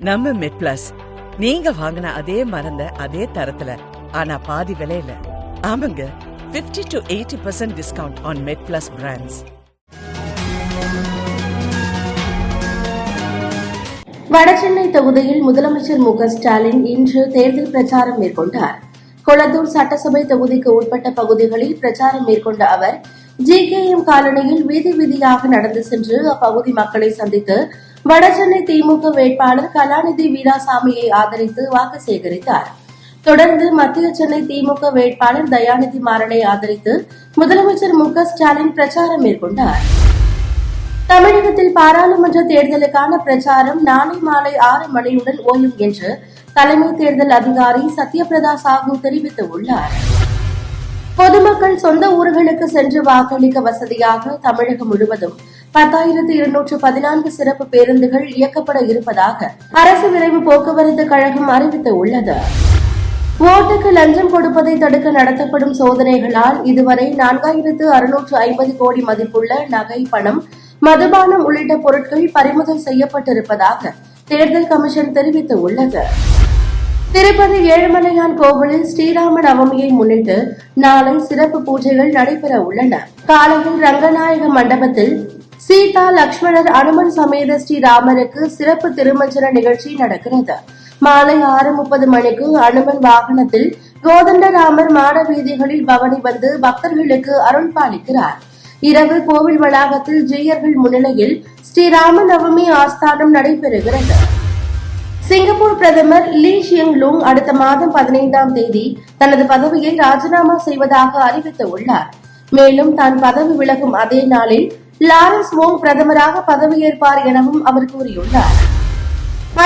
நம்ம மெட் பிளஸ் நீங்க வாங்கின அதே மருந்த அதே தரத்துல ஆனா பாதி விலையில. ஆமாங்க 50 to eighty percent discount on MedPlus brands Vadachennai தொகுதியில் முதலமைச்சர் மு ஸ்டாலின் இன்று தேர்தல் பிரச்சாரம் மேற்கொண்டார். கொளத்தூர் சட்டசபை தொகுதிக்கு உட்பட்ட பகுதிகளில் பிரச்சாரம் மேற்கொண்ட அவர் ஜி கே எம் காலனியில் வீதி வீதியாக நடந்து சென்று அப்பகுதி மக்களை சந்தித்து வடசென்னை திமுக வேட்பாளர் கலாநிதி வீராசாமியை ஆதரித்து வாக்கு சேகரித்தார். தொடர்ந்து மத்திய சென்னை திமுக வேட்பாளர் தயாநிதி மாறனை ஆதரித்து முதலமைச்சர் மு ஸ்டாலின் பிரச்சாரம் மேற்கொண்டார். தமிழகத்தில் பாராளுமன்ற தேர்தலுக்கான பிரச்சாரம் நாளை மாலை ஆறு மணியுடன் ஓயும் என்று தலைமை தேர்தல் அதிகாரி சத்யபிரதா சாஹூ தெரிவித்துள்ளார். பொதுமக்கள் சொந்த ஊர்களுக்கு சென்று வாக்களிக்க வசதியாக தமிழகம் முழுவதும் பத்தாயிரத்து இருநூற்று பதினான்கு சிறப்பு பேருந்துகள் இயக்கப்பட இருப்பதாக அரசு விரைவு போக்குவரத்து கழகம் அறிவித்துள்ளது. ஓட்டுக்கு லஞ்சம் கொடுப்பதை தடுக்க நடத்தப்படும் சோதனைகளால் இதுவரை நான்காயிரத்து அறுநூற்று ஐம்பது கோடி மதிப்புள்ள நகை பணம் மதுபானம் உள்ளிட்ட பொருட்கள் பறிமுதல் செய்யப்பட்டிருப்பதாக தேர்தல் கமிஷன் தெரிவித்துள்ளது. திருப்பதி ஏழுமலையான் கோவிலில் ஸ்ரீராம நவமியை முன்னிட்டு நாளை சிறப்பு பூஜைகள் நடைபெற உள்ளன. காலையில் ரங்கநாயக மண்டபத்தில் சீதா லக்ஷ்மணர் அனுமன் சமேத ஸ்ரீராமருக்கு சிறப்பு திருமஞ்சன நிகழ்ச்சி நடக்கிறது. மாலை ஆறு முப்பது மணிக்கு அனுமன் வாகனத்தில் கோதண்டராமர் மாட வீதிகளில் பவனி வந்து பக்தர்களுக்கு அருள் பாலிக்கிறார் இரவு கோவில் வளாகத்தில் ஜெயர்கள் முன்னிலையில் ஸ்ரீராம நவமி ஆஸ்தானம் நடைபெறுகிறது. சிங்கப்பூர் பிரதமர் லீ ஷியங் லூங் அடுத்த மாதம் பதினைந்தாம் தேதி தனது பதவியை ராஜினாமா செய்வதாக அறிவித்துள்ளார். மேலும் தான் பதவி விலகும் அதே நாளில் லாரன்ஸ் ஓங் பிரதமராக பதவியேற்பார் எனவும் அவர் கூறியுள்ளார்.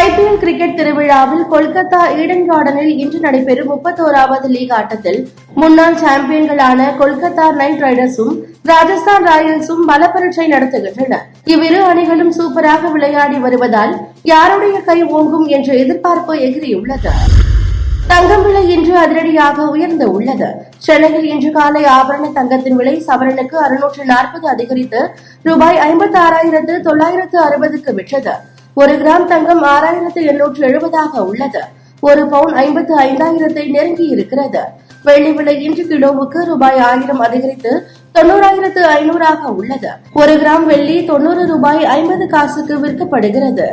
ஐபிஎல் கிரிக்கெட் திருவிழாவில் கொல்கத்தா ஈடன் கார்டனில் இன்று நடைபெறும் முப்பத்தோராவது லீக் ஆட்டத்தில் முன்னாள் சாம்பியன்களான கொல்கத்தா நைட் ரைடர்ஸும் ராஜஸ்தான் ராயல்ஸும் பலப்பரட்சை நடத்துகின்றன. இவ்விரு அணிகளும் சூப்பராக விளையாடி வருவதால் யாருடைய கை ஓங்கும் என்ற எதிர்பார்ப்பு எகிரியுள்ளது. தங்கம் விலை இன்று அதிரடியாக உயர்ந்து உள்ளது. சென்னையில் இன்று காலை ஆபரண தங்கத்தின் விலை சவரனுக்கு அறுநூற்று நாற்பது அதிகரித்து ரூபாய் ஐம்பத்தி ஆறாயிரத்து தொள்ளாயிரத்து அறுபதுக்கு விற்றது. ஒரு கிராம் தங்கம் ஆறாயிரத்து எண்ணூற்று எழுபதாக உள்ளது. ஒரு பவுன் ஐம்பத்து ஐந்தாயிரத்தை நெருங்கி இருக்கிறது. வெள்ளி விலை இன்று கிலோவுக்கு ரூபாய் ஆயிரம் அதிகரித்து தொண்ணூறாயிரத்து ஐநூறாக உள்ளது. ஒரு கிராம் வெள்ளி தொண்ணூறு ரூபாய் ஐம்பது காசுக்கு விற்கப்படுகிறது.